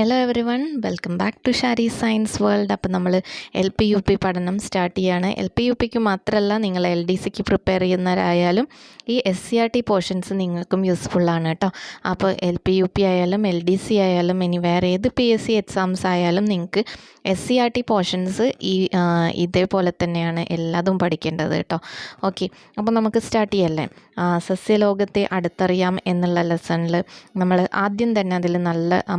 Hello everyone welcome back to Shari science world അപ്പോൾ നമ്മൾ L P U P പഠനം start ചെയ്യാണ്. L P U പിക്ക് മാത്രമല്ല നിങ്ങൾ എൽ ഡി സിക്ക് പ്രിപ്പയർ ചെയ്യുന്നവരായാലും ഈ S C R T portions നിങ്ങൾക്കും യൂസ്ഫുൾ ആണ് കേട്ടോ. അപ്പോൾ എൽ പി യു പി ആയാലും എൽ ഡി സി ആയാലും ഇനി വേറെ ഏത് പി എസ് സി എക്സാംസ് ആയാലും നിങ്ങൾക്ക് S C R T portions ഈ ഇതേപോലെ തന്നെയാണ് എല്ലാതും പഠിക്കേണ്ടത് കേട്ടോ. ഓക്കെ അപ്പോൾ നമുക്ക് സ്റ്റാർട്ട് ചെയ്യല്ലേ? സസ്യലോകത്തെ അടുത്തറിയാം എന്നുള്ള ലെസണിൽ നമ്മൾ ആദ്യം തന്നെ അതിൽ നല്ല ആ,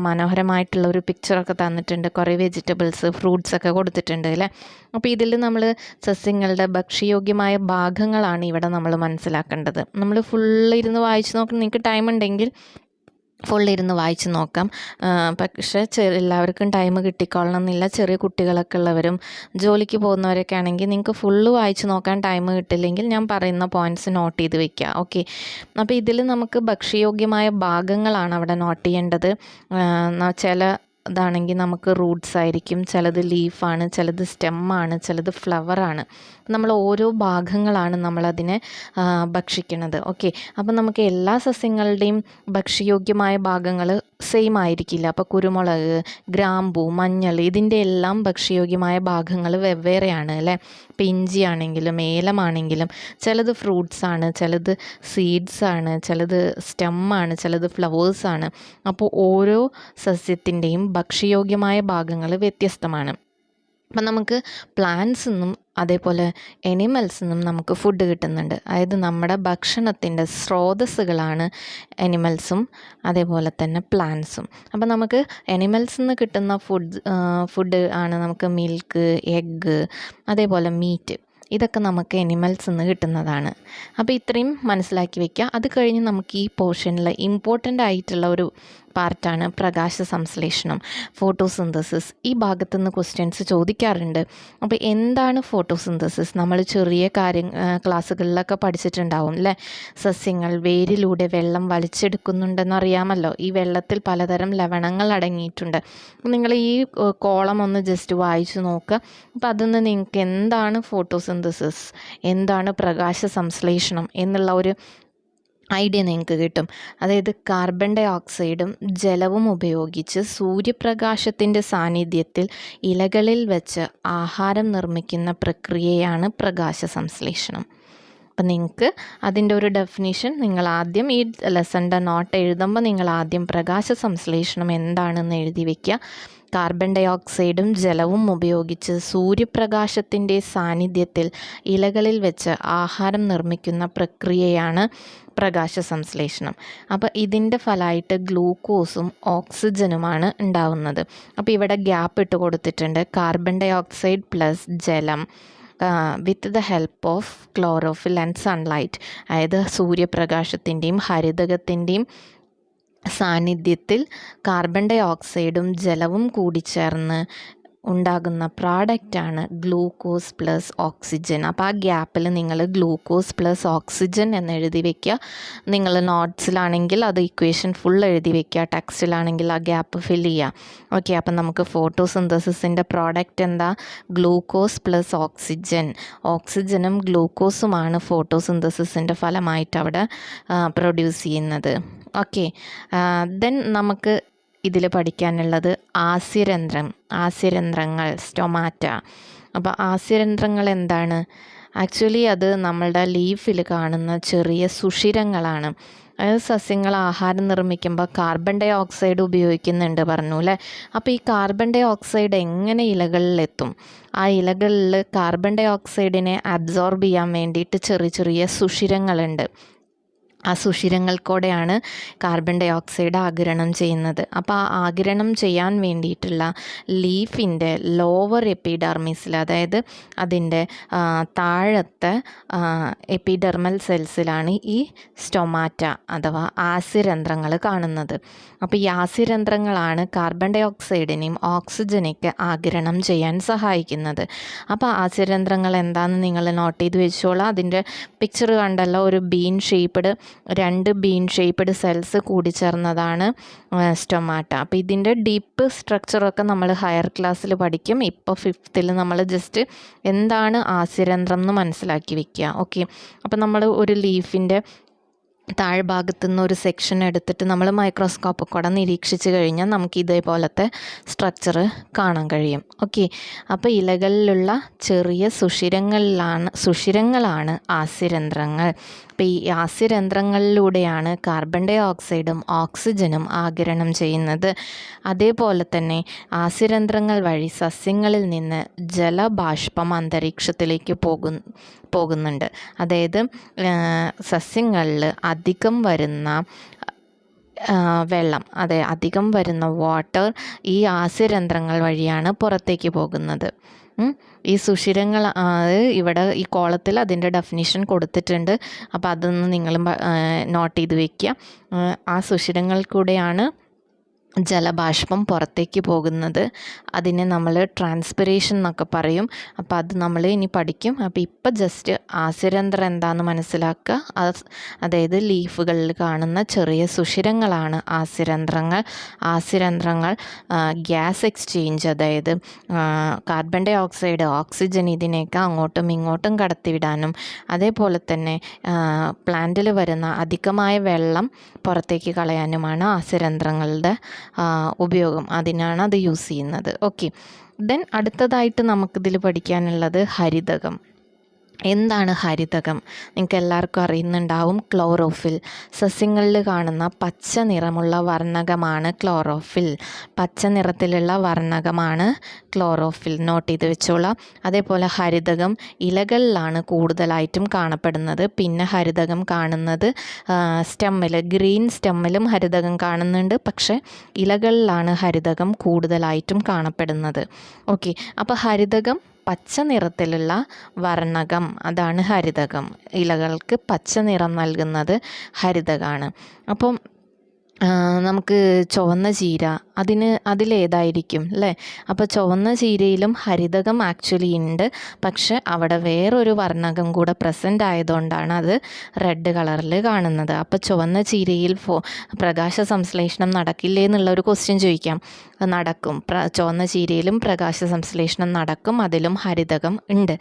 മനോഹരമായിട്ടുള്ള ഒരു പിക്ചറൊക്കെ തന്നിട്ടുണ്ട്. കുറേ വെജിറ്റബിൾസ് ഫ്രൂട്ട്സ് ഒക്കെ കൊടുത്തിട്ടുണ്ട് അല്ലേ? അപ്പോൾ ഇതിൽ നമ്മൾ സസ്യങ്ങളുടെ ഭക്ഷ്യയോഗ്യമായ ഭാഗങ്ങളാണ് ഇവിടെ നമ്മൾ മനസ്സിലാക്കേണ്ടത്. നമ്മൾ ഫുള്ള് ഇരുന്ന് വായിച്ച് നോക്കണം നിങ്ങൾക്ക് ടൈം ഉണ്ടെങ്കിൽ ഫുൾ ഇരുന്ന് വായിച്ച് നോക്കാം. പക്ഷെ എല്ലാവർക്കും ടൈം കിട്ടിക്കൊള്ളണം എന്നില്ല ചെറിയ കുട്ടികളൊക്കെ ഉള്ളവരും ജോലിക്ക് പോകുന്നവരൊക്കെ ആണെങ്കിൽ നിങ്ങൾക്ക് ഫുള്ള് വായിച്ച് നോക്കാൻ ടൈം കിട്ടില്ലെങ്കിൽ ഞാൻ പറയുന്ന പോയിന്റ്സ് നോട്ട് ചെയ്ത് വെക്കുക ഓക്കെ അപ്പോൾ ഇതിൽ നമുക്ക് ഭക്ഷ്യയോഗ്യമായ ഭാഗങ്ങളാണ് അവിടെ നോട്ട് ചെയ്യേണ്ടത്. ചില ഇതാണെങ്കിൽ നമുക്ക് റൂട്ട്സ് ആയിരിക്കും. ചിലത് ലീഫാണ് ചിലത് സ്റ്റെമ്മാണ് ചിലത് ഫ്ലവറാണ് നമ്മൾ ഓരോ ഭാഗങ്ങളാണ് നമ്മളതിനെ ഭക്ഷിക്കുന്നത്. ഓക്കെ. അപ്പം നമുക്ക് എല്ലാ സസ്യങ്ങളുടെയും ഭക്ഷ്യയോഗ്യമായ ഭാഗങ്ങൾ സെയിം ആയിരിക്കില്ല. അപ്പോൾ കുരുമുളക് ഗ്രാമ്പൂ മഞ്ഞൾ ഇതിന്റെ എല്ലാം ഭക്ഷ്യയോഗ്യമായ ഭാഗങ്ങൾ വെവ്വേറെയാണ് അല്ലേ? പിഞ്ചി ആണെങ്കിലും ഏലമാണെങ്കിലും ചിലത് ഫ്രൂട്ട്സ് ആണ് ചിലത് സീഡ്സ് ആണ് ചിലത് സ്റ്റെമ്മാണ് ചിലത് ഫ്ലവേഴ്സ് ആണ്. അപ്പോൾ ഓരോ സസ്യത്തിന്റെയും ഭക്ഷ്യയോഗ്യമായ ഭാഗങ്ങൾ വ്യത്യസ്തമാണ്. അപ്പം നമുക്ക് പ്ലാന്റ്സ് നിന്നും അതേപോലെ എനിമൽസ് നിന്നും നമുക്ക് ഫുഡ് കിട്ടുന്നുണ്ട്. അതായത് നമ്മുടെ ഭക്ഷണത്തിന്റെ സ്രോതസ്സുകളാണ് എനിമൽസും അതേപോലെ തന്നെ പ്ലാന്റ്സും അപ്പം നമുക്ക് എനിമൽസിൽ നിന്ന് കിട്ടുന്ന ഫുഡ് ഫുഡ് ആണ് നമുക്ക് മിൽക്ക് എഗ്ഗ് അതേപോലെ മീറ്റ് ഇതൊക്കെ നമുക്ക് എനിമൽസ് നിന്ന് കിട്ടുന്നതാണ്. അപ്പോൾ ഇത്രയും മനസ്സിലാക്കി വയ്ക്കുക അത് കഴിഞ്ഞ് നമുക്ക് ഈ പോർഷനിൽ ഇമ്പോർട്ടന്റ് ആയിട്ടുള്ള ഒരു പാർട്ടാണ് പ്രകാശ സംശ്ലേഷണം ഫോട്ടോസിന്തസിസ്. ഈ ഭാഗത്തു നിന്ന് ക്വസ്റ്റ്യൻസ് ചോദിക്കാറുണ്ട്. അപ്പോൾ എന്താണ് ഫോട്ടോസിന്തസിസ്? നമ്മൾ ചെറിയ കാര്യം ക്ലാസ്സുകളിലൊക്കെ പഠിച്ചിട്ടുണ്ടാവും അല്ലേ സസ്യങ്ങൾ വേരിലൂടെ വെള്ളം വലിച്ചെടുക്കുന്നുണ്ടെന്ന് അറിയാമല്ലോ. ഈ വെള്ളത്തിൽ പലതരം ലവണങ്ങൾ അടങ്ങിയിട്ടുണ്ട്. നിങ്ങൾ ഈ കോളം ഒന്ന് ജസ്റ്റ് വായിച്ചു നോക്കുക അപ്പം അതിൽ നിന്ന് നിങ്ങൾക്ക് എന്താണ് ഫോട്ടോസിന്തസിസ്? എന്താണ് പ്രകാശ സംശ്ലേഷണം? എന്നുള്ള ഒരു ഐഡിയ നിങ്ങൾക്ക് കിട്ടും. അതായത് കാർബൺ ഡൈ ഓക്സൈഡും ജലവും ഉപയോഗിച്ച് സൂര്യപ്രകാശത്തിന്റെ സാന്നിധ്യത്തിൽ ഇലകളിൽ വെച്ച് ആഹാരം നിർമ്മിക്കുന്ന പ്രക്രിയയാണ് പ്രകാശ സംശ്ലേഷണം. അപ്പം നിങ്ങൾക്ക് അതിന്റെ ഒരു ഡെഫിനിഷൻ നിങ്ങൾ ആദ്യം ഈ ലെസന്റെ നോട്ട് എഴുതുമ്പോൾ നിങ്ങൾ ആദ്യം പ്രകാശ സംശ്ലേഷണം എന്താണെന്ന് എഴുതി വയ്ക്കുക കാർബൺ ഡൈ ഓക്സൈഡും ജലവും ഉപയോഗിച്ച് സൂര്യപ്രകാശത്തിന്റെ സാന്നിധ്യത്തിൽ ഇലകളിൽ വെച്ച് ആഹാരം നിർമ്മിക്കുന്ന പ്രക്രിയയാണ് പ്രകാശ സംശ്ലേഷണം. അപ്പോൾ ഇതിന്റെ ഫലമായിട്ട് ഗ്ലൂക്കോസും ഓക്സിജനുമാണ് ഉണ്ടാവുന്നത്. അപ്പോൾ ഇവിടെ ഗ്യാപ്പ് ഇട്ട് കൊടുത്തിട്ടുണ്ട്. കാർബൺ ഡൈ ഓക്സൈഡ് പ്ലസ് ജലം with the help of chlorophyll and sunlight അതായത് സൂര്യപ്രകാശത്തിന്റെയും ഹരിതകത്തിന്റെയും സാന്നിധ്യത്തിൽ കാർബൺ ഡൈ ഓക്സൈഡും ജലവും കൂടിച്ചേർന്ന് ഉണ്ടാകുന്ന പ്രോഡക്റ്റാണ് ഗ്ലൂക്കോസ് പ്ലസ് ഓക്സിജൻ അപ്പോൾ ആ ഗ്യാപ്പിൽ നിങ്ങൾ ഗ്ലൂക്കോസ് പ്ലസ് ഓക്സിജൻ എന്ന് എഴുതി വെക്കുക. നിങ്ങൾ നോട്ട്സിലാണെങ്കിൽ അത് ഇക്വേഷൻ ഫുൾ എഴുതി വെക്കുക. ടെക്സ്റ്റിലാണെങ്കിൽ ആ ഗ്യാപ്പ് ഫിൽ ചെയ്യുക. ഓക്കെ അപ്പം നമുക്ക് ഫോട്ടോസിന്തസിസിന്റെ പ്രോഡക്റ്റ് എന്താ? ഗ്ലൂക്കോസ് പ്ലസ് ഓക്സിജൻ ഓക്സിജനും ഗ്ലൂക്കോസുമാണ് ഫോട്ടോസിന്തസിസിന്റെ ഫലമായിട്ട് അവിടെ പ്രൊഡ്യൂസ് ചെയ്യുന്നത്. ഓക്കെ ദെൻ നമുക്ക് ഇതിൽ പഠിക്കാനുള്ളത് ആസ്യരന്ധ്രം ആസ്യരന്ധ്രങ്ങൾ സ്റ്റൊമാറ്റ അപ്പോൾ ആസ്യരന്ധ്രങ്ങൾ എന്താണ്? ആക്ച്വലി അത് നമ്മളുടെ ലീഫിൽ കാണുന്ന ചെറിയ സുഷിരങ്ങളാണ്. അതായത് സസ്യങ്ങൾ ആഹാരം നിർമ്മിക്കുമ്പോൾ കാർബൺ ഡൈ ഓക്സൈഡ് ഉപയോഗിക്കുന്നുണ്ട് പറഞ്ഞു അല്ലേ അപ്പോൾ ഈ കാർബൺ ഡൈ ഓക്സൈഡ് എങ്ങനെ ഇലകളിലെത്തും? ആ ഇലകളിൽ കാർബൺ ഡൈ ഓക്സൈഡിനെ അബ്സോർബ് ചെയ്യാൻ വേണ്ടിയിട്ട് ചെറിയ ചെറിയ സുഷിരങ്ങളുണ്ട്. ആ സുഷിരങ്ങൾക്കൂടെയാണ് കാർബൺ ഡൈ ഓക്സൈഡ് ആഗിരണം ചെയ്യുന്നത്. അപ്പോൾ ആ ആഗിരണം ചെയ്യാൻ വേണ്ടിയിട്ടുള്ള ലീഫിന്റെ ലോവർ എപ്പിഡർമിസിൽ അതായത് അതിന്റെ താഴത്തെ എപ്പിഡെർമൽ സെൽസിലാണ് ഈ സ്റ്റൊമാറ്റ അഥവാ ആസ്യരന്ധ്രങ്ങൾ കാണുന്നത്. അപ്പോൾ ഈ ആസ്യരന്ധ്രങ്ങളാണ് കാർബൺ ഡൈ ഓക്സൈഡിനെയും ഓക്സിജനൊക്കെ ആഗിരണം ചെയ്യാൻ സഹായിക്കുന്നത്. അപ്പോൾ ആസ്യരന്ധ്രങ്ങൾ എന്താണെന്ന് നിങ്ങൾ നോട്ട് ചെയ്ത് വെച്ചോളാം. അതിന്റെ പിക്ചർ കണ്ടല്ലോ ഒരു ബീൻ ഷേപ്പ്ഡ് രണ്ട് ബീൻ ഷേപ്പ്ഡ് സെൽസ് കൂടി ചേർന്നതാണ് സ്റ്റൊമാറ്റ. അപ്പോൾ ഇതിന്റെ ഡീപ്പ് സ്ട്രക്ചറൊക്കെ നമ്മൾ ഹയർ ക്ലാസ്സിൽ പഠിക്കും. ഇപ്പോൾ ഫിഫ്ത്തിൽ നമ്മൾ ജസ്റ്റ് എന്താണ് ആസ്യരന്ധ്രം എന്ന് മനസ്സിലാക്കി വെക്കുക. ഓക്കെ? അപ്പോൾ നമ്മൾ ഒരു ലീഫിന്റെ താഴ്ഭാഗത്തു നിന്ന് ഒരു സെക്ഷൻ എടുത്തിട്ട് നമ്മൾ മൈക്രോസ്കോപ്പ് കൂടെ നിരീക്ഷിച്ച് കഴിഞ്ഞാൽ നമുക്ക് ഇതേപോലത്തെ സ്ട്രക്ചർ കാണാൻ കഴിയും. ഓക്കെ അപ്പോൾ ഇലകളിലുള്ള ചെറിയ സുഷിരങ്ങളിലാണ് സുഷിരങ്ങളാണ് ആസ്യരന്ധ്രങ്ങൾ. അപ്പോൾ ഈ ആസ്യരന്ധ്രങ്ങളിലൂടെയാണ് കാർബൺ ഡൈ ഓക്സൈഡും ഓക്സിജനും ആഗിരണം ചെയ്യുന്നത്. അതേപോലെ തന്നെ ആസ്യരന്ധ്രങ്ങൾ വഴി സസ്യങ്ങളിൽ നിന്ന് ജലബാഷ്പം അന്തരീക്ഷത്തിലേക്ക് പോകും പോകുന്നുണ്ട്. അതായത് സസ്യങ്ങളിൽ അധികം വരുന്ന വെള്ളം അതെ അധികം വരുന്ന വാട്ടർ ഈ ആസ്യരന്ധ്രങ്ങൾ വഴിയാണ് പുറത്തേക്ക് പോകുന്നത്. ഈ സുഷിരങ്ങൾ ഇവിടെ ഈ കോളത്തിൽ അതിന്റെ ഡെഫിനിഷൻ കൊടുത്തിട്ടുണ്ട്. അപ്പോൾ അതൊന്ന് നിങ്ങളും നോട്ട് ചെയ്ത് വയ്ക്കുക ആ, സുഷിരങ്ങൾ കൂടെയാണ് ജലബാഷ്പം പുറത്തേക്ക് പോകുന്നത് അതിനെ നമ്മൾ ട്രാൻസ്പിറേഷൻ എന്നൊക്കെ പറയും. അപ്പോൾ അത് നമ്മൾ ഇനി പഠിക്കും. അപ്പോൾ ഇപ്പം ജസ്റ്റ് ആസ്യരന്ധ്രം എന്താണെന്ന് മനസ്സിലാക്കുക. അതായത് ലീഫുകളിൽ കാണുന്ന ചെറിയ സുഷിരങ്ങളാണ് ആസിരന്ധ്രങ്ങൾ. ആസിരന്ധ്രങ്ങൾ ഗ്യാസ് എക്സ്ചേഞ്ച് അതായത് കാർബൺ ഡൈ ഓക്സൈഡ് ഓക്സിജൻ ഇതിനെയൊക്കെ അങ്ങോട്ടും ഇങ്ങോട്ടും കടത്തിവിടാനും അതേപോലെ തന്നെ പ്ലാന്റിൽ വരുന്ന അധികമായ വെള്ളം പുറത്തേക്ക് കളയാനുമാണ് ആസ്യരന്ധ്രങ്ങളുടെ ആ, ഉപയോഗം അതിനാണ് അത് യൂസ് ചെയ്യുന്നത്. ഓക്കെ ദെൻ അടുത്തതായിട്ട് നമുക്കിതിൽ പഠിക്കാനുള്ളത് ഹരിതകം. എന്താണ് ഹരിതകം? നിങ്ങൾക്ക് എല്ലാവർക്കും അറിയുന്നുണ്ടാവും ക്ലോറോഫിൽ. സസ്യങ്ങളിൽ കാണുന്ന പച്ച നിറമുള്ള വർണകമാണ് ക്ലോറോഫിൽ. പച്ച നിറത്തിലുള്ള വർണകമാണ് ക്ലോറോഫിൽ. നോട്ട് ചെയ്ത് വെച്ചോളാം. അതേപോലെ ഹരിതകം ഇലകളിലാണ് കൂടുതലായിട്ടും കാണപ്പെടുന്നത്. പിന്നെ ഹരിതകം കാണുന്നത് സ്റ്റെമ്മിൽ ഗ്രീൻ സ്റ്റെമ്മിലും ഹരിതകം കാണുന്നുണ്ട്. പക്ഷേ ഇലകളിലാണ് ഹരിതകം കൂടുതലായിട്ടും കാണപ്പെടുന്നത്. ഓക്കെ അപ്പോൾ ഹരിതകം പച്ച നിറത്തിലുള്ള വർണകം. അതാണ് ഹരിതകം. ഇലകൾക്ക് പച്ച നിറം നൽകുന്നത് ഹരിതകമാണ് അപ്പം നമുക്ക് ചുവന്ന ചീര അതിന് അതിലേതായിരിക്കും അല്ലേ? അപ്പോൾ ചുവന്ന ചീരയിലും ഹരിതകം ആക്ച്വലി ഉണ്ട്. പക്ഷെ അവിടെ വേറൊരു വർണകം കൂടെ പ്രസന്റ് ആയതുകൊണ്ടാണ് അത് റെഡ് കളറിൽ കാണുന്നത്. അപ്പോൾ ചുവന്ന ചീരയിൽ ഫോ പ്രകാശ സംശ്ലേഷണം നടക്കില്ലേ എന്നുള്ള ഒരു ക്വസ്റ്റ്യൻ ചോദിക്കാം നടക്കും. പ്ര ചുവന്ന ചീരയിലും പ്രകാശ സംശ്ലേഷണം നടക്കും അതിലും ഹരിതകം ഉണ്ട്.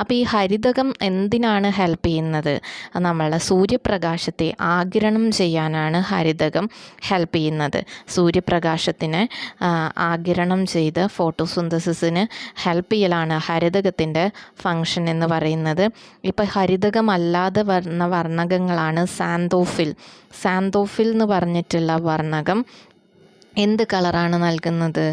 അപ്പോൾ ഈ ഹരിതകം എന്തിനാണ് ഹെൽപ്പ് ചെയ്യുന്നത്? നമ്മളുടെ സൂര്യപ്രകാശത്തെ ആഗിരണം ചെയ്യാനാണ് ഹരിതകം. ഹെൽപ്പ് ചെയ്യുന്നത്. സൂര്യപ്രകാശത്തിന് ആഗിരണം ചെയ്ത് ഫോട്ടോസിന്തസിസിന് ഹെൽപ്പ് ചെയ്യലാണ് ഹരിതകത്തിന്റെ ഫങ്ഷൻ എന്ന് പറയുന്നത്. ഇപ്പോൾ ഹരിതകമല്ലാതെ വരുന്ന വർണകങ്ങളാണ് സാന്തോഫിൽ. സാന്തോഫിൽ എന്ന് പറഞ്ഞിട്ടുള്ള വർണകം എന്ത് കളറാണ് നൽകുന്നത്?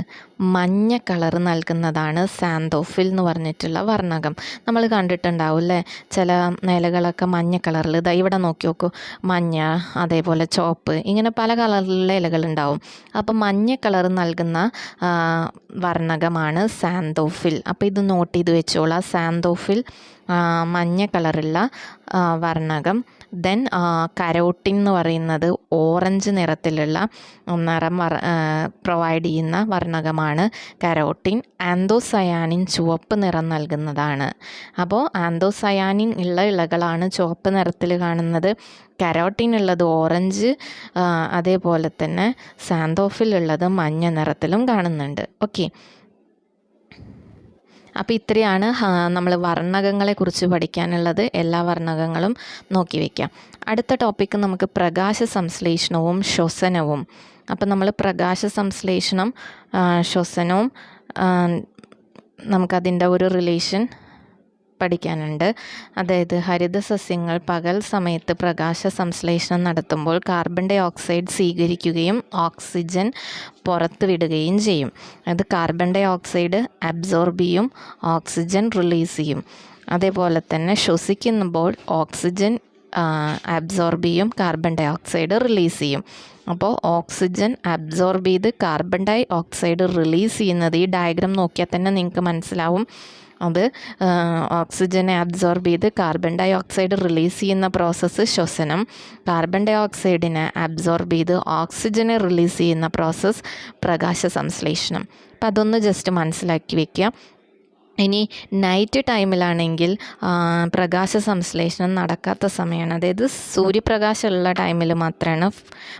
മഞ്ഞ കളർ നൽകുന്നതാണ് സാന്തോഫിൽ എന്ന് പറഞ്ഞിട്ടുള്ള വർണകം. നമ്മൾ കണ്ടിട്ടുണ്ടാവും അല്ലേ ചില ഇലകളൊക്കെ മഞ്ഞ കളറിൽ. ഇതാ ഇവിടെ നോക്കി നോക്കൂ. മഞ്ഞ അതേപോലെ ചോപ്പ് ഇങ്ങനെ പല കളറിലുള്ള ഇലകളുണ്ടാവും അപ്പോൾ മഞ്ഞ കളർ നൽകുന്ന വർണകമാണ് സാന്തോഫിൽ. അപ്പോൾ ഇത് നോട്ട് ചെയ്ത് വെച്ചോളാം. സാന്തോഫിൽ മഞ്ഞ കളറുള്ള വർണകം. ദെൻ കരോട്ടിൻ എന്ന് പറയുന്നത് ഓറഞ്ച് നിറത്തിലുള്ള നിറം പ്രൊവൈഡ് ചെയ്യുന്ന വർണകമാണ് കരോട്ടിൻ. ആന്തോസയാനിൻ ചുവപ്പ് നിറം നൽകുന്നതാണ്. അപ്പോൾ ആന്തോസയാനിൻ ഉള്ള ഇലകളാണ് ചുവപ്പ് നിറത്തിൽ കാണുന്നത്. കരോട്ടിൻ ഉള്ളത് ഓറഞ്ച് അതേപോലെ തന്നെ സാന്തോഫിൽ ഉള്ളത് മഞ്ഞ നിറത്തിലും കാണുന്നുണ്ട്. ഓക്കെ. അപ്പോൾ ഇത്രയാണ് നമ്മൾ വർണകങ്ങളെക്കുറിച്ച് പഠിക്കാനുള്ളത്. എല്ലാ വർണകങ്ങളും നോക്കി വയ്ക്കാം അടുത്ത ടോപ്പിക്ക് നമുക്ക് പ്രകാശ സംശ്ലേഷണവും ശ്വസനവും. അപ്പോൾ നമ്മൾ പ്രകാശ സംശ്ലേഷണം ശ്വസനവും നമുക്കതിന്റെ ഒരു റിലേഷൻ പഠിക്കാനുണ്ട്. അതായത് ഹരിത സസ്യങ്ങൾ പകൽ സമയത്ത് പ്രകാശ സംശ്ലേഷണം നടത്തുമ്പോൾ കാർബൺ ഡൈ ഓക്സൈഡ് സ്വീകരിക്കുകയും ഓക്സിജൻ പുറത്തുവിടുകയും ചെയ്യും. അത് കാർബൺ ഡൈ ഓക്സൈഡ് അബ്സോർബ് ചെയ്യും ഓക്സിജൻ റിലീസ് ചെയ്യും. അതേപോലെ തന്നെ ശ്വസിക്കുമ്പോൾ ഓക്സിജൻ അബ്സോർബ് ചെയ്യും കാർബൺ ഡൈ ഓക്സൈഡ് റിലീസ് ചെയ്യും. അപ്പോൾ ഓക്സിജൻ അബ്സോർബ് ചെയ്ത് കാർബൺ ഡൈ ഓക്സൈഡ് റിലീസ് ചെയ്യുന്നത് ഈ ഡയഗ്രാം നോക്കിയാൽ തന്നെ നിങ്ങൾക്ക് മനസ്സിലാവും. അത് ഓക്സിജനെ അബ്സോർബ് ചെയ്ത് കാർബൺ ഡൈ ഓക്സൈഡ് റിലീസ് ചെയ്യുന്ന പ്രോസസ്സ് ശ്വസനം. കാർബൺ ഡൈ ഓക്സൈഡിനെ അബ്സോർബ് ചെയ്ത് ഓക്സിജനെ റിലീസ് ചെയ്യുന്ന പ്രോസസ്സ് പ്രകാശ സംശ്ലേഷണം. അപ്പം അതൊന്ന് ജസ്റ്റ് മനസ്സിലാക്കി വെക്കുക ഇനി നൈറ്റ് ടൈമിലാണെങ്കിൽ പ്രകാശ സംശ്ലേഷണം നടക്കാത്ത സമയമാണ് അതായത് സൂര്യപ്രകാശമുള്ള ടൈമിൽ മാത്രമാണ്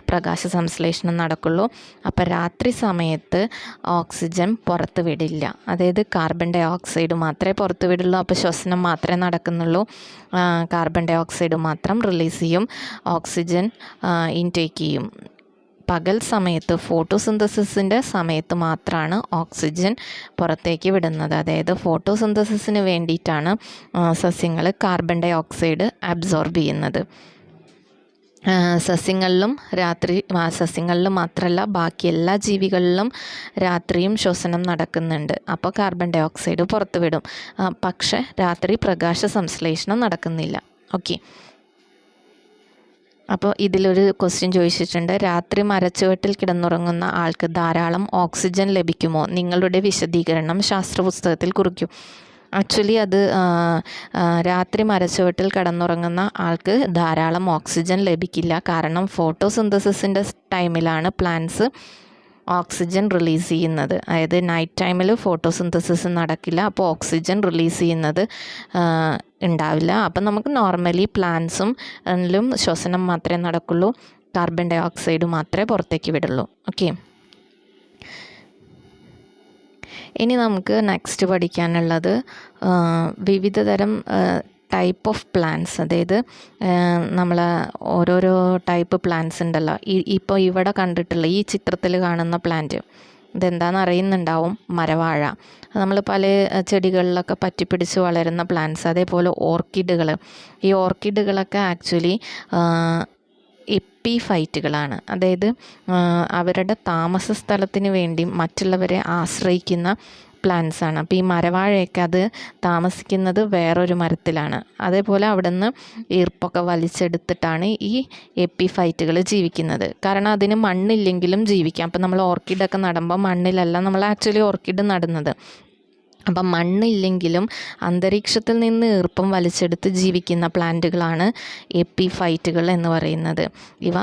പ്രകാശ സംശ്ലേഷണം നടക്കുള്ളൂ. അപ്പോൾ രാത്രി സമയത്ത് ഓക്സിജൻ പുറത്ത് വിടില്ല അതായത് കാർബൺ ഡൈ ഓക്സൈഡ് മാത്രമേ പുറത്ത് വിടുള്ളൂ അപ്പോൾ ശ്വസനം മാത്രമേ നടക്കുന്നുള്ളൂ. കാർബൺ ഡൈ ഓക്സൈഡ് മാത്രം റിലീസ് ചെയ്യും. ഓക്സിജൻ ഇൻടേക്ക് ചെയ്യും. പകൽ സമയത്ത് ഫോട്ടോസിന്തസിസിന്റെ സമയത്ത് മാത്രമാണ് ഓക്സിജൻ പുറത്തേക്ക് വിടുന്നത്. അതായത് ഫോട്ടോസിന്തസിസിന് വേണ്ടിയിട്ടാണ് സസ്യങ്ങൾ കാർബൺ ഡൈ ഓക്സൈഡ് അബ്സോർബ് ചെയ്യുന്നത്. സസ്യങ്ങളിലും രാത്രി സസ്യങ്ങളിൽ മാത്രമല്ല ബാക്കി എല്ലാ ജീവികളിലും രാത്രിയും ശ്വസനം നടക്കുന്നുണ്ട്. അപ്പോൾ കാർബൺ ഡൈ ഓക്സൈഡ് പുറത്തുവിടും പക്ഷേ രാത്രി പ്രകാശ സംശ്ലേഷണം നടക്കുന്നില്ല. ഓക്കെ. അപ്പോൾ ഇതിലൊരു ക്വസ്റ്റ്യൻ ചോദിച്ചിട്ടുണ്ട്. രാത്രി മരച്ചുവട്ടിൽ കിടന്നുറങ്ങുന്ന ആൾക്ക് ധാരാളം ഓക്സിജൻ ലഭിക്കുമോ? നിങ്ങളുടെ വിശദീകരണം ശാസ്ത്രപുസ്തകത്തിൽ കുറിക്കും. ആക്ച്വലി അത് രാത്രി മരച്ചുവട്ടിൽ കിടന്നുറങ്ങുന്ന ആൾക്ക് ധാരാളം ഓക്സിജൻ ലഭിക്കില്ല. കാരണം ഫോട്ടോസിന്തസിന്റെ ടൈമിലാണ് പ്ലാന്റ്സ് ഓക്സിജൻ റിലീസ് ചെയ്യുന്നത്. അതായത് നൈറ്റ് ടൈമിൽ ഫോട്ടോസിന്തസിസ് നടക്കില്ല. അപ്പോൾ ഓക്സിജൻ റിലീസ് ചെയ്യുന്നത് ഉണ്ടാവില്ല. അപ്പം നമുക്ക് നോർമലി പ്ലാന്റ്സും ശ്വസനം മാത്രമേ നടക്കുള്ളൂ. കാർബൺ ഡൈ ഓക്സൈഡ് മാത്രമേ പുറത്തേക്ക് വിടുള്ളൂ. ഓക്കെ ഇനി നമുക്ക് നെക്സ്റ്റ് പഠിക്കാനുള്ളത് ആ, വിവിധ തരം ടൈപ്പ് ഓഫ് പ്ലാന്റ്സ് അതായത് നമ്മൾ ഓരോരോ ടൈപ്പ് പ്ലാന്റ്സ് ഉണ്ടല്ലോ. ഈ ഇപ്പോൾ ഇവിടെ കണ്ടിട്ടുള്ള ഈ ചിത്രത്തിൽ കാണുന്ന പ്ലാന്റ് ഇതെന്താണെന്ന് അറിയുന്നുണ്ടാവും? മരവാഴ. നമ്മൾ പല ചെടികളിലൊക്കെ പറ്റിപ്പിടിച്ച് വളരുന്ന പ്ലാന്റ്സ് അതേപോലെ ഓർക്കിഡുകൾ ഈ ഓർക്കിഡുകളൊക്കെ ആക്ച്വലി എപ്പിഫൈറ്റുകളാണ്. അതായത് അവരുടെ താമസ സ്ഥലത്തിന് വേണ്ടി മറ്റുള്ളവരെ ആശ്രയിക്കുന്ന പ്ലാന്റ്സ് ആണ്. അപ്പോൾ ഈ മരവാഴയൊക്കെ അത് താമസിക്കുന്നത് വേറൊരു മരത്തിലാണ്. അതേപോലെ അവിടെ നിന്ന് ഈർപ്പൊക്കെ വലിച്ചെടുത്തിട്ടാണ് ഈ എപ്പിഫൈറ്റുകൾ ജീവിക്കുന്നത്. കാരണം അതിന് മണ്ണില്ലെങ്കിലും ജീവിക്കാം. അപ്പോൾ നമ്മൾ ഓർക്കിഡൊക്കെ നടുമ്പോൾ മണ്ണിലല്ല നമ്മൾ ആക്ച്വലി ഓർക്കിഡ് നടുന്നത്. അപ്പം മണ്ണില്ലെങ്കിലും അന്തരീക്ഷത്തിൽ നിന്ന് ഈർപ്പം വലിച്ചെടുത്ത് ജീവിക്കുന്ന പ്ലാന്റുകളാണ് എപ്പിഫൈറ്റുകൾ എന്ന് പറയുന്നത്. ഇവ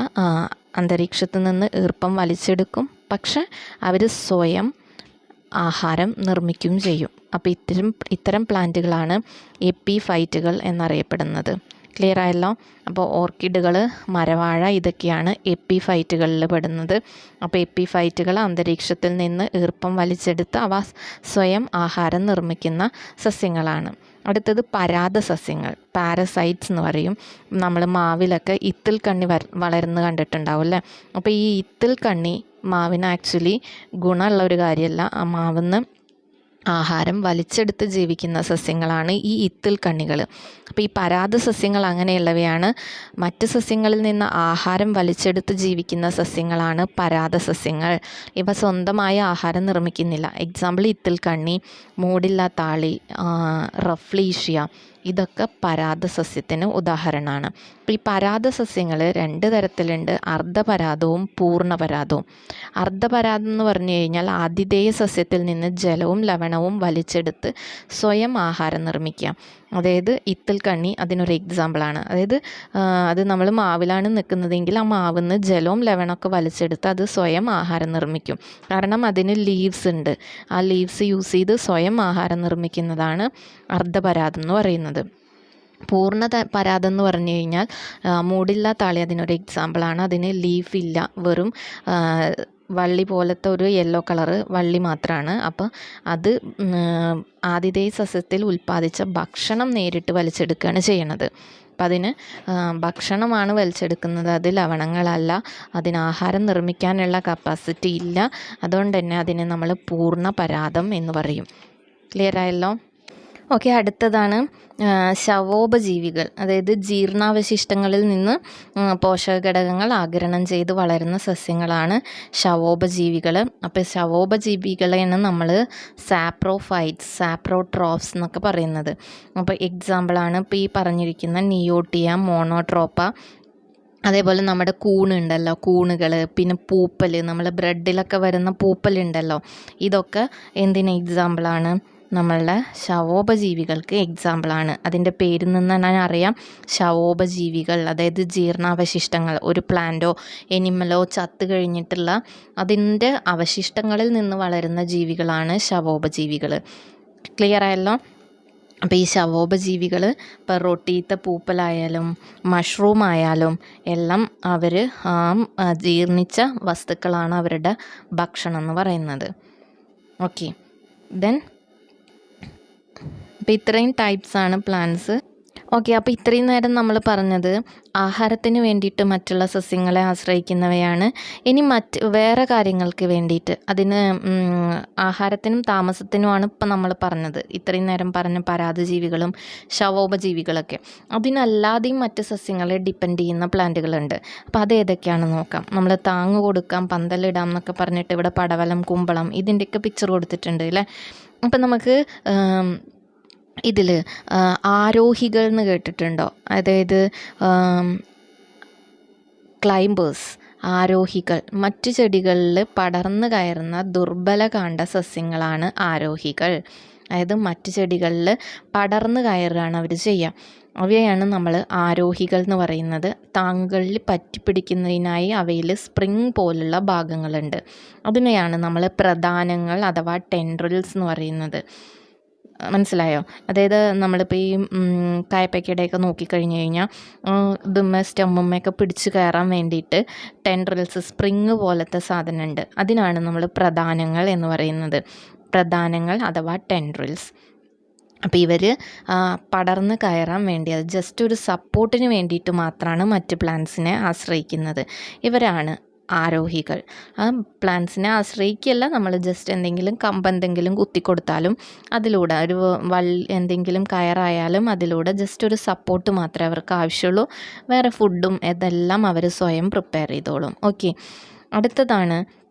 അന്തരീക്ഷത്തിൽ നിന്ന് ഈർപ്പം വലിച്ചെടുക്കും. പക്ഷെ അവർ സ്വയം ആഹാരം നിർമ്മിക്കുകയും ചെയ്യും. അപ്പോൾ ഇത്തരം ഇത്തരം പ്ലാന്റുകളാണ് എപ്പി ഫൈറ്റുകൾ എന്നറിയപ്പെടുന്നത്. ക്ലിയർ ആയല്ലോ? അപ്പോൾ ഓർക്കിഡുകൾ മരവാഴ ഇതൊക്കെയാണ് എപ്പി ഫൈറ്റുകളിൽ പെടുന്നത്. അപ്പോൾ എപ്പി ഫൈറ്റുകൾ അന്തരീക്ഷത്തിൽ നിന്ന് ഈർപ്പം വലിച്ചെടുത്ത് അവ സ്വയം ആഹാരം നിർമ്മിക്കുന്ന സസ്യങ്ങളാണ്. അടുത്തത് പരാത സസ്യങ്ങൾ പാരസൈറ്റ്സ് എന്ന് പറയും. നമ്മൾ മാവിലൊക്കെ ഇത്തിൽ കണ്ണി വളരുന്ന കണ്ടിട്ടുണ്ടാവും അല്ലേ? അപ്പോൾ ഈ ഇത്തിൽ കണ്ണി മാവിന് ആക്ച്വലി ഗുണമുള്ള ഒരു കാര്യമല്ല. ആ മാവിന്ന് ആഹാരം വലിച്ചെടുത്ത് ജീവിക്കുന്ന സസ്യങ്ങളാണ് ഈ ഇത്തിൽ കണ്ണികൾ. അപ്പോൾ ഈ പരാത സസ്യങ്ങൾ അങ്ങനെയുള്ളവയാണ്. മറ്റ് സസ്യങ്ങളിൽ നിന്ന് ആഹാരം വലിച്ചെടുത്ത് ജീവിക്കുന്ന സസ്യങ്ങളാണ് പരാത സസ്യങ്ങൾ. ഇവ സ്വന്തമായ ആഹാരം നിർമ്മിക്കുന്നില്ല. എക്സാമ്പിൾ ഇത്തിൽ കണ്ണി മൂടില്ല താളി റഫ്ലീഷ്യ ഇതൊക്കെ പരാത സസ്യത്തിന് ഉദാഹരണമാണ് ഈ പരാത സസ്യങ്ങൾ രണ്ട് തരത്തിലുണ്ട്. അർദ്ധപരാതവും പൂർണപരാതവും അർദ്ധപരാതം എന്ന് പറഞ്ഞു കഴിഞ്ഞാൽ ആതിഥേയ സസ്യത്തിൽ നിന്ന് ജലവും ലവണവും വലിച്ചെടുത്ത് സ്വയം ആഹാരം നിർമ്മിക്കുക. അതായത് ഇത്തൽ കണ്ണി അതിനൊരു എക്സാമ്പിളാണ് അതായത് അത് നമ്മൾ മാവിലാണ് നിൽക്കുന്നതെങ്കിൽ ആ മാവിന്ന് ജലവും ലവണമൊക്കെ വലിച്ചെടുത്ത് അത് സ്വയം ആഹാരം നിർമ്മിക്കും. കാരണം അതിന് ലീവ്സ് ഉണ്ട്. ആ ലീവ്സ് യൂസ് ചെയ്ത് സ്വയം ആഹാരം നിർമ്മിക്കുന്നതാണ് അർദ്ധപരാതം എന്ന് പറയുന്നത്. പൂർണ പരാതം എന്ന് പറഞ്ഞു കഴിഞ്ഞാൽ മൂടില്ലാത്ത മൂടില്ല താളി അതിനൊരു എക്സാമ്പിളാണ് അതിന് ലീഫില്ല വെറും വള്ളി പോലത്തെ ഒരു യെല്ലോ കളറ് വള്ളി മാത്രമാണ് അപ്പോൾ അത് ആതിഥേയ സസ്യത്തിൽ ഉൽപ്പാദിച്ച ഭക്ഷണം നേരിട്ട് വലിച്ചെടുക്കുകയാണ് ചെയ്യണത്. അപ്പം അതിന് ഭക്ഷണമാണ് വലിച്ചെടുക്കുന്നത്. അത് ലവണങ്ങളല്ല അതിന് ആഹാരം നിർമ്മിക്കാനുള്ള കപ്പാസിറ്റി ഇല്ല. അതുകൊണ്ട് തന്നെ അതിനെ നമ്മൾ പൂർണ പരാതം എന്ന് പറയും. ക്ലിയർ ആയല്ലോ? ഓക്കെ അടുത്തതാണ് ശവോപജീവികൾ. അതായത് ജീർണാവശിഷ്ടങ്ങളിൽ നിന്ന് പോഷക ഘടകങ്ങൾ ആഗിരണം ചെയ്ത് വളരുന്ന സസ്യങ്ങളാണ് ശവോപജീവികൾ അപ്പോൾ ശവോപജീവികളെയാണ് നമ്മൾ സാപ്രോഫൈറ്റ്സ് സാപ്രോട്രോഫ്സ് എന്നൊക്കെ പറയുന്നത്. അപ്പോൾ എക്സാമ്പിളാണ് ഇപ്പോൾ ഈ പറഞ്ഞിരിക്കുന്ന നിയോട്ടിയ മോണോട്രോപ്പ. അതേപോലെ നമ്മുടെ കൂണുണ്ടല്ലോ കൂണുകൾ പിന്നെ പൂപ്പൽ നമ്മൾ ബ്രെഡിലൊക്കെ വരുന്ന പൂപ്പലുണ്ടല്ലോ ഇതൊക്കെ എന്തിന് എക്സാമ്പിളാണ്? നമ്മളുടെ ശവോപജീവികൾക്ക് എക്സാമ്പിളാണ് അതിന്റെ പേരിൽ നിന്ന് തന്നെ അറിയാം. ശവോപജീവികൾ അതായത് ജീർണാവശിഷ്ടങ്ങൾ ഒരു പ്ലാന്റോ എനിമലോ ചത്ത് കഴിഞ്ഞിട്ടുള്ള അതിന്റെ അവശിഷ്ടങ്ങളിൽ നിന്ന് വളരുന്ന ജീവികളാണ് ശവോപജീവികൾ. ക്ലിയർ ആയല്ലോ? അപ്പോൾ ഈ ശവോപജീവികൾ ഇപ്പോൾ റൊട്ടീത്ത പൂപ്പലായാലും മഷ്റൂം ആയാലും എല്ലാം അവർ ജീർണിച്ച വസ്തുക്കളാണ് അവരുടെ ഭക്ഷണം എന്ന് പറയുന്നത്. ഓക്കെ ദെൻ അപ്പോൾ ഇത്രയും ടൈപ്സാണ് പ്ലാന്റ്സ് ഓക്കെ അപ്പോൾ ഇത്രയും നേരം നമ്മൾ പറഞ്ഞത് ആഹാരത്തിന് വേണ്ടിയിട്ട് മറ്റുള്ള സസ്യങ്ങളെ ആശ്രയിക്കുന്നവയാണ്. ഇനി മറ്റ് വേറെ കാര്യങ്ങൾക്ക് വേണ്ടിയിട്ട് അതിന് ആഹാരത്തിനും താമസത്തിനുമാണ് ഇപ്പം നമ്മൾ പറഞ്ഞത്. ഇത്രയും നേരം പറഞ്ഞ പരാതജീവികളും ശവോപജീവികളൊക്കെ. അതിനല്ലാതെയും മറ്റ് സസ്യങ്ങളെ ഡിപ്പെൻഡ് ചെയ്യുന്ന പ്ലാന്റുകളുണ്ട്. അപ്പോൾ അത് ഏതൊക്കെയാണെന്ന് നോക്കാം. നമ്മൾ താങ്ങ് കൊടുക്കാം പന്തലിടാം എന്നൊക്കെ പറഞ്ഞിട്ട് ഇവിടെ പടവലം കുമ്പളം ഇതിന്റെയൊക്കെ പിക്ചർ കൊടുത്തിട്ടുണ്ട് അല്ലേ? അപ്പം നമുക്ക് ഇതിൽ ആരോഹികൾ എന്ന് കേട്ടിട്ടുണ്ടോ? അതായത് ക്ലൈംബേഴ്സ് ആരോഹികൾ. മറ്റു ചെടികളിൽ പടർന്നു കയറുന്ന ദുർബല കാണ്ട സസ്യങ്ങളാണ് ആരോഹികൾ. അതായത് മറ്റു ചെടികളിൽ പടർന്നു കയറുകയാണ് അവർ ചെയ്യുക അവയാണ് നമ്മൾ ആരോഹികൾ എന്ന് പറയുന്നത്. താങ്ങുകളിൽ പറ്റിപ്പിടിക്കുന്നതിനായി അവയിൽ സ്പ്രിങ് പോലുള്ള ഭാഗങ്ങളുണ്ട്. അതിനെയാണ് നമ്മൾ പ്രധാനങ്ങൾ അഥവാ ടെൻഡ്രിൽസ് എന്ന് പറയുന്നത്. മനസ്സിലായോ? അതായത് നമ്മളിപ്പോൾ ഈ കായപ്പയ്ക്കയുടെയൊക്കെ നോക്കിക്കഴിഞ്ഞ് കഴിഞ്ഞാൽ ഇതുമ്മ സ്റ്റമ്മുമ്മയൊക്കെ പിടിച്ച് കയറാൻ വേണ്ടിയിട്ട് ടെൻഡ്രൽസ് സ്പ്രിങ് പോലത്തെ സാധനമുണ്ട്. അതിനാണ് നമ്മൾ പ്രധാനങ്ങൾ എന്ന് പറയുന്നത്. പ്രധാനങ്ങൾ അഥവാ ടെൻഡ്രൽസ്. അപ്പോൾ ഇവർ പടർന്ന് കയറാൻ വേണ്ടി അത് ജസ്റ്റ് ഒരു സപ്പോർട്ടിന് വേണ്ടിയിട്ട് മാത്രമാണ് മറ്റ് പ്ലാന്റ്സിനെ ആശ്രയിക്കുന്നത്. ഇവരാണ് ആരോഹികൾ. ആ പ്ലാന്റ്സിനെ ആശ്രയിക്കുകയല്ല നമ്മൾ ജസ്റ്റ് എന്തെങ്കിലും കമ്പ് എന്തെങ്കിലും കുത്തിക്കൊടുത്താലും അതിലൂടെ ഒരു വള്ളി എന്തെങ്കിലും കയറായാലും അതിലൂടെ ജസ്റ്റ് ഒരു സപ്പോർട്ട് മാത്രമേ അവർക്ക് ആവശ്യമുള്ളൂ. വേറെ ഫുഡും ഇതെല്ലാം അവർ സ്വയം പ്രിപ്പയർ ചെയ്തോളും. ഓക്കെ അടുത്തതാണ്.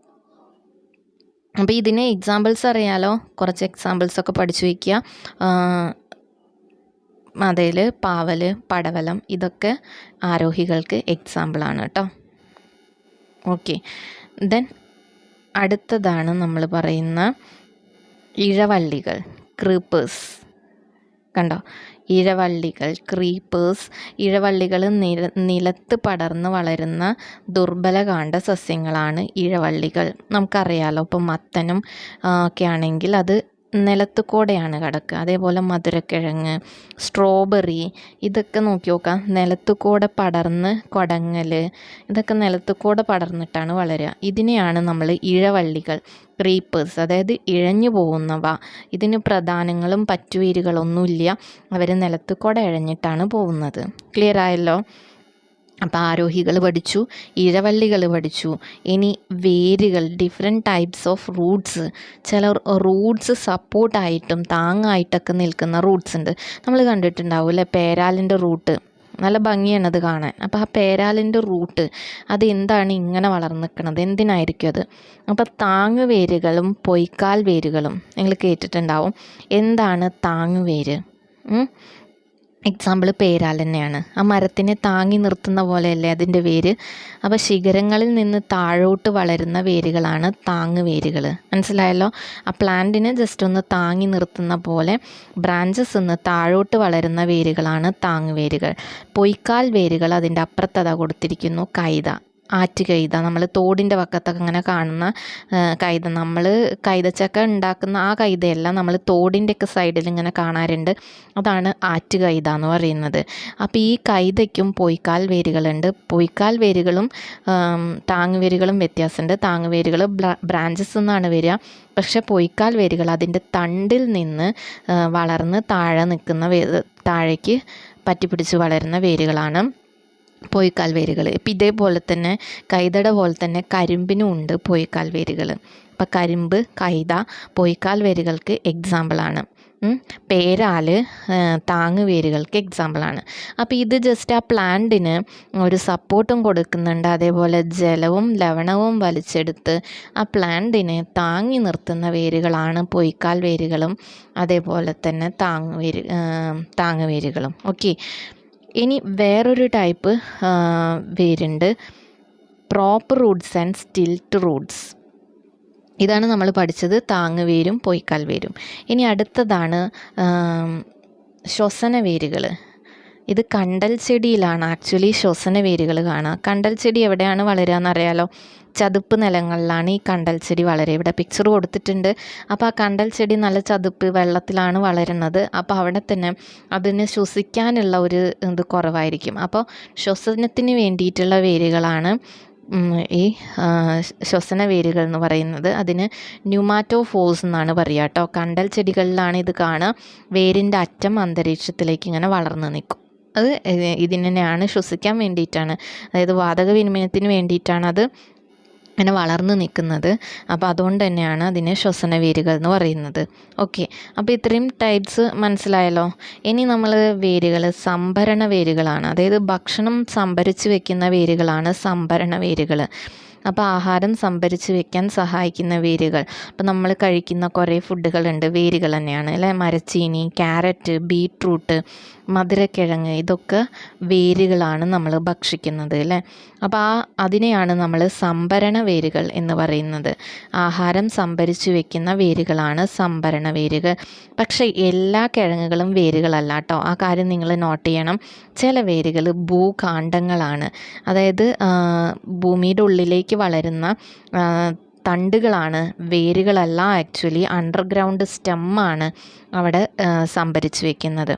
അപ്പോൾ ഇതിന് എക്സാമ്പിൾസ് അറിയാലോ? കുറച്ച് എക്സാമ്പിൾസ് ഒക്കെ പഠിച്ചു വയ്ക്കുക. അതേൽ പാവൽ പടവലം ഇതൊക്കെ ആരോഹികൾക്ക് എക്സാമ്പിളാണ് കേട്ടോ. ഓക്കെ ദെൻ അടുത്തതാണ് നമ്മൾ പറയുന്ന ഇഴവള്ളികൾ ക്രീപ്പേഴ്സ് കണ്ടോ? ഇഴവള്ളികൾ ക്രീപ്പേഴ്സ് ഇഴവള്ളികൾ നില നിലത്ത് പടർന്ന് വളരുന്ന ദുർബലകാണ്ട സസ്യങ്ങളാണ് ഇഴവള്ളികൾ. നമുക്കറിയാലോ ഇപ്പം മത്തനും ഒക്കെ ആണെങ്കിൽ അത് നിലത്ത് കൂടെയാണ് കിടക്കുക അതേപോലെ മധുരക്കിഴങ്ങ് സ്ട്രോബെറി ഇതൊക്കെ നോക്കി നോക്കാം. നിലത്ത് കൂടെ പടർന്ന് കൊടങ്ങൽ ഇതൊക്കെ നിലത്ത് കൂടെ പടർന്നിട്ടാണ് വളരുക. ഇതിനെയാണ് നമ്മൾ ഇഴവള്ളികൾ ക്രീപ്പേഴ്സ് അതായത് ഇഴഞ്ഞു പോകുന്നവ. ഇതിന് പ്രധാനങ്ങളും പറ്റുവേരുകളൊന്നുമില്ല. അവർ നിലത്ത് കൂടെ ഇഴഞ്ഞിട്ടാണ് പോകുന്നത്. ക്ലിയർ ആയല്ലോ? അപ്പോൾ ആരോഹികൾ പഠിച്ചു ഇഴവള്ളികൾ പഠിച്ചു. ഇനി വേരുകൾ ഡിഫറെന്റ് ടൈപ്സ് ഓഫ് റൂട്ട്സ് ചില റൂട്ട്സ് സപ്പോർട്ടായിട്ടും താങ്ങായിട്ടൊക്കെ നിൽക്കുന്ന റൂട്ട്സ് ഉണ്ട്. നമ്മൾ കണ്ടിട്ടുണ്ടാവും അല്ലേ? പേരാലിന്റെ റൂട്ട് നല്ല ഭംഗിയാണ് അത് കാണാൻ. അപ്പോൾ ആ പേരാലിന്റെ റൂട്ട് അത് എന്താണ് ഇങ്ങനെ വളർന്നു നിൽക്കുന്നത് എന്തിനായിരിക്കും അത്? അപ്പോൾ താങ്ങ് വേരുകളും പൊയ്ക്കാൽ വേരുകളും നിങ്ങൾ കേട്ടിട്ടുണ്ടാവും. എന്താണ് താങ്ങ് വേര്? എക്സാമ്പിൾ പേരാൽ തന്നെയാണ് ആ മരത്തിനെ താങ്ങി നിർത്തുന്ന പോലെയല്ലേ അതിന്റെ വേര്? അപ്പോൾ ശിഖരങ്ങളിൽ നിന്ന് താഴോട്ട് വളരുന്ന വേരുകളാണ് താങ്ങ് വേരുകൾ. മനസ്സിലായല്ലോ? ആ പ്ലാന്റിനെ ജസ്റ്റ് ഒന്ന് താങ്ങി നിർത്തുന്ന പോലെ ബ്രാഞ്ചസ് നിന്ന് താഴോട്ട് വളരുന്ന വേരുകളാണ് താങ്ങ് വേരുകൾ. പൊയ്ക്കാൽ വേരുകൾ അതിന്റെ അപ്പുറത്തത കൊടുത്തിരിക്കുന്നു കൈത. ആറ്റ് കൈത നമ്മൾ തോടിന്റെ വക്കത്തൊക്കെ ഇങ്ങനെ കാണുന്ന കൈത. നമ്മൾ കൈതച്ചക്ക ഉണ്ടാക്കുന്ന ആ കൈതയല്ല നമ്മൾ തോടിന്റെയൊക്കെ സൈഡിൽ ഇങ്ങനെ കാണാറുണ്ട്. അതാണ് ആറ്റ് കൈത എന്ന് പറയുന്നത്. അപ്പോൾ ഈ കൈതയ്ക്കും പൊയ്ക്കാൽ വേരുകളുണ്ട്. പൊയ്ക്കാൽ വേരുകളും താങ് വേരുകളും വ്യത്യാസമുണ്ട്. താങ് വേരുകൾ ബ്രാഞ്ചസ് എന്നാണ് വരിക. പക്ഷെ പൊയ്ക്കാൽ വേരുകൾ അതിന്റെ തണ്ടിൽ നിന്ന് വളർന്ന് താഴെ നിൽക്കുന്ന താഴേക്ക് പറ്റിപ്പിടിച്ച് വളരുന്ന വേരുകളാണ്. പൊയ്ക്കാൽ വേരുകൾ ഇപ്പം ഇതേപോലെ തന്നെ കൈതട പോലെ തന്നെ കരിമ്പിനും ഉണ്ട് പോയിക്കാൽ വേരുകൾ അപ്പം കരിമ്പ് കൈത പോയിക്കാൽ വേരുകൾക്ക് എക്സാമ്പിളാണ് പേരാൽ താങ്ങ് വേരുകൾക്ക് എക്സാമ്പിളാണ് അപ്പോൾ ഇത് ജസ്റ്റ് ആ പ്ലാന്റിന് ഒരു സപ്പോർട്ടും കൊടുക്കുന്നുണ്ട്. അതേപോലെ ജലവും ലവണവും വലിച്ചെടുത്ത് ആ പ്ലാന്റിനെ താങ്ങി നിർത്തുന്ന വേരുകളാണ് പൊയ്ക്കാൽ വേരുകളും അതേപോലെ തന്നെ താങ്ങ് വേര് താങ്ങ് വേരുകളും ഓക്കെ ഇനി വേറൊരു type വേരുണ്ട്. Prop roots and stilt roots ഇതാണ് നമ്മൾ പഠിച്ചത് താങ്ങ് വേരും പൊയ്ക്കാൽ വേരും ഇനി അടുത്തതാണ് ശ്വസന വേരുകൾ ഇത് കണ്ടൽ ചെടിയിലാണ്. ആക്ച്വലി ശ്വസന വേരുകൾ കാണുക കണ്ടൽ ചെടി എവിടെയാണ് വളരുക എന്നറിയാലോ ചതുപ്പ് നിലങ്ങളിലാണ് ഈ കണ്ടൽ ചെടി വളരെ ഇവിടെ പിക്ചർ കൊടുത്തിട്ടുണ്ട്. അപ്പോൾ ആ കണ്ടൽ ചെടി നല്ല ചതുപ്പ് വെള്ളത്തിലാണ് വളരുന്നത്. അപ്പോൾ അവിടെ തന്നെ അതിന് ശ്വസിക്കാനുള്ള ഒരു ഇത് കുറവായിരിക്കും. അപ്പോൾ ശ്വസനത്തിന് വേണ്ടിയിട്ടുള്ള വേരുകളാണ് ഈ ശ്വസന വേരുകൾ എന്ന് പറയുന്നത്. അതിന് ന്യൂമാറ്റോഫോസ് എന്നാണ് പറയുക കേട്ടോ. കണ്ടൽ ചെടികളിലാണ് ഇത് കാണുക. വേരിന്റെ അറ്റം അന്തരീക്ഷത്തിലേക്ക് ഇങ്ങനെ വളർന്ന് നിൽക്കും. അത് ഇതിന് ഇതിനെയാണ് ശ്വസിക്കാൻ വേണ്ടിയിട്ടാണ്. അതായത് വാതക വിനിമയത്തിന് വേണ്ടിയിട്ടാണ് അത് അങ്ങനെ വളർന്നു നിൽക്കുന്നത്. അപ്പോൾ അതുകൊണ്ട് തന്നെയാണ് അതിനെ ശ്വസന വേരുകൾ എന്ന് പറയുന്നത്. ഓക്കെ. അപ്പോൾ ഇത്രയും ടൈപ്സ് മനസ്സിലായല്ലോ? ഇനി നമ്മൾ വേരുകൾ സംഭരണ വേരുകളാണ് അതായത് ഭക്ഷണം സംഭരിച്ച് വെക്കുന്ന വേരുകളാണ് സംഭരണ വേരുകൾ അപ്പോൾ ആഹാരം സംഭരിച്ച് വെക്കാൻ സഹായിക്കുന്ന വേരുകൾ. അപ്പോൾ നമ്മൾ കഴിക്കുന്ന കുറേ ഫുഡുകളുണ്ട്. വേരുകൾ തന്നെയാണ് അല്ലേ? മരച്ചീനി ക്യാരറ്റ് ബീട്രൂട്ട് മധുരക്കിഴങ്ങ് ഇതൊക്കെ വേരുകളാണ് നമ്മൾ ഭക്ഷിക്കുന്നത് അല്ലേ? അപ്പോൾ ആ അതിനെയാണ് നമ്മൾ സംഭരണ വേരുകൾ എന്ന് പറയുന്നത്. ആഹാരം സംഭരിച്ച് വെക്കുന്ന വേരുകളാണ് സംഭരണ വേരുകൾ. പക്ഷേ എല്ലാ കിഴങ്ങുകളും വേരുകളല്ല കേട്ടോ. ആ കാര്യം നിങ്ങൾ നോട്ട് ചെയ്യണം. ചില വേരുകൾ ഭൂകാണ്ഡങ്ങളാണ് അതായത് ഭൂമിയുടെ ഉള്ളിലേക്ക് വളരുന്ന തണ്ടുകളാണ് വേരുകളല്ല ആക്ച്വലി അണ്ടർഗ്രൗണ്ട് സ്റ്റെമ്മാണ് അവിടെ സംഭരിച്ച് വെക്കുന്നത്.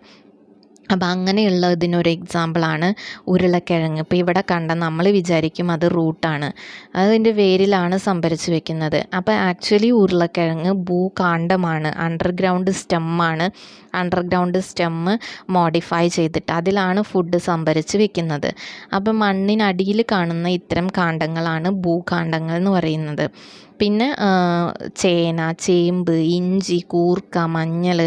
അപ്പോൾ അങ്ങനെയുള്ള ഇതിനൊരു എക്സാമ്പിളാണ് ഉരുളക്കിഴങ്ങ്. ഇപ്പോൾ ഇവിടെ കണ്ട നമ്മൾ വിചാരിക്കും അത് റൂട്ടാണ് അതിന്റെ വേരിലാണ് സംഭരിച്ച് വെക്കുന്നത്. അപ്പോൾ ആക്ച്വലി ഉരുളക്കിഴങ്ങ് ഭൂകാണ്ഡമാണ്. അണ്ടർഗ്രൗണ്ട് സ്റ്റെമ്മാണ് അണ്ടർഗ്രൗണ്ട് സ്റ്റെമ്മ് മോഡിഫൈ ചെയ്തിട്ട് അതിലാണ് ഫുഡ് സംഭരിച്ച് വെക്കുന്നത്. അപ്പം മണ്ണിനടിയിൽ കാണുന്ന ഇത്തരം കാണ്ഡങ്ങളാണ് ഭൂകാണ്ഡങ്ങൾ എന്ന് പറയുന്നത്. പിന്നെ ചേന ചേമ്പ് ഇഞ്ചി കൂർക്ക മഞ്ഞൾ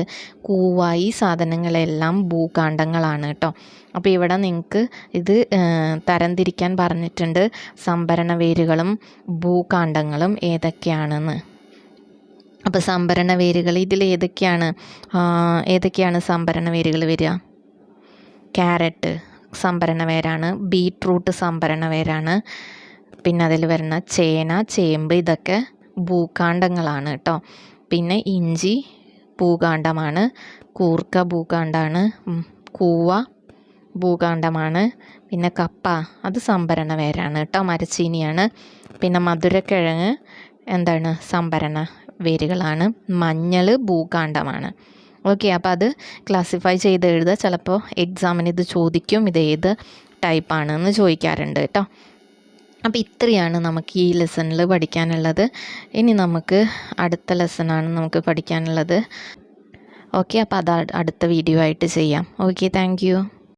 കൂവ ഈ സാധനങ്ങളെല്ലാം ഭൂകാണ്ഡങ്ങളാണ് കേട്ടോ. അപ്പോൾ ഇവിടെ നിങ്ങൾക്ക് ഇത് തരംതിരിക്കാൻ പറഞ്ഞിട്ടുണ്ട്. സംഭരണ വേരുകളും ഭൂകാണ്ഡങ്ങളും ഏതൊക്കെയാണെന്ന്. അപ്പോൾ സംഭരണ വേരുകൾ ഇതിൽ ഏതൊക്കെയാണ്? ഏതൊക്കെയാണ് സംഭരണ വേരുകൾ വരിക? ക്യാരറ്റ് സംഭരണ വേരാണ് ബീട്രൂട്ട് സംഭരണ വേരാണ് പിന്നെ അതിൽ വരുന്ന ചേന ചേമ്പ് ഇതൊക്കെ ഭൂകാണ്ഡങ്ങളാണ് കേട്ടോ. പിന്നെ ഇഞ്ചി ഭൂകാണ്ഡമാണ് കൂർക്ക ഭൂകാണ്ഡമാണ് കൂവ ഭൂകാണ്ഡമാണ് പിന്നെ കപ്പ അത് സംഭരണ വേരാണ് കേട്ടോ മരച്ചീനിയാണ്. പിന്നെ മധുരക്കിഴങ്ങ് എന്താണ് സംഭരണ വേരുകളാണ് മഞ്ഞൾ ഭൂകാണ്ഡമാണ് ഓക്കെ അപ്പോൾ അത് ക്ലാസിഫൈ ചെയ്ത് എഴുതുക ചിലപ്പോൾ എക്സാമിന് ഇത് ചോദിക്കും ഇത് ഏത് ടൈപ്പാണെന്ന് ചോദിക്കാറുണ്ട് കേട്ടോ. അപ്പോൾ ഇത്രയാണ് നമുക്ക് ഈ ലെസണിൽ പഠിക്കാനുള്ളത്. ഇനി നമുക്ക് അടുത്ത ലെസണാണ് നമുക്ക് പഠിക്കാനുള്ളത്. ഓക്കെ അപ്പോൾ അത് അടുത്ത വീഡിയോ ആയിട്ട് ചെയ്യാം. Okay thank